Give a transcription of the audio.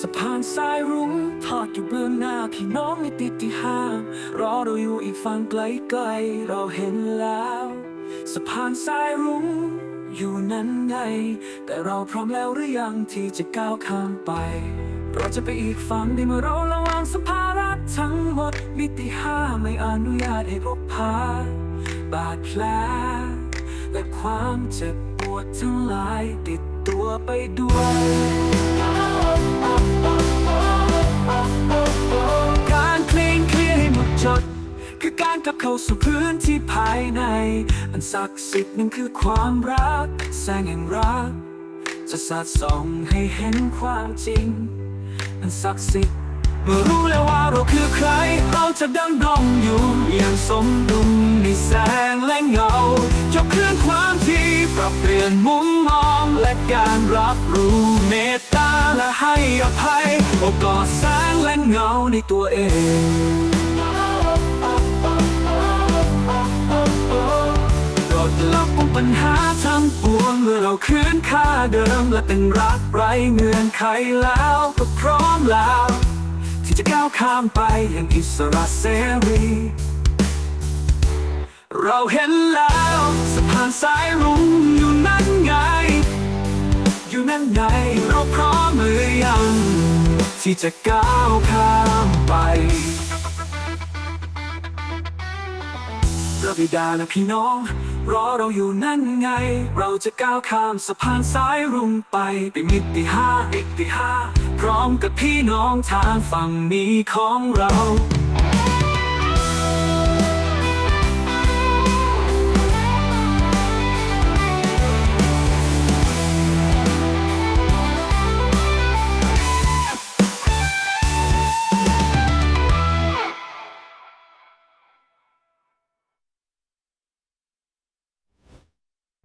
สะพานสายรุ้งทอดอยู่เบื้องหน้าพี่น้องในติดที่ห้ามรอเราอยู่อีกฝั่งไกลๆเราเห็นแล้วสะพานสายรุ้งอยู่นั้นไง แต่เราพร้อมแล้วหรือยังที่จะก้าวข้ามไป เราจะไปอีกฝั่งได้เมื่อเราระวังสภาระทั้งหมดมิติห้าไม่อนุญาตให้พบพาบาดแผลและความเจ็บปวดทั้งหลายติดตัวไปด้วย สู่พื้นที่ภายใน อันศักดิ์สิทธิ์นั่นคือความรัก แสงแห่งรัก จะสาดส่องให้เห็นความจริง อันศักดิ์สิทธิ์เมื่อรู้แล้วว่าเราคือใคร เราจะดำดงอยู่ อย่างสมดุลในแสงและเงายกเคลื่อนความที่ปรับเปลี่ยนมุมมองและการรับรู้เมตตาและให้อภัยโอบกอดแสงและเงาในตัวเอง คืนค่าเดิมและเป็นรักไร้เงื่อนไขแล้วก็พร้อมแล้ว ที่จะก้าวข้ามไปอย่างอิสระเสรี เราเห็นแล้วสะพานสายรุ้งอยู่นั่นไง อยู่นั่นไงเราพร้อมหรือยัง ที่จะก้าวข้าม พราบิดาและพี่น้อง รอเราอยู่นั่นไง เราจะก้าวข้ามสะพานสายรุ้งไปไปมิติห้าอิติห้าพร้อมกับพี่น้องทางฝั่งนี้ของเรา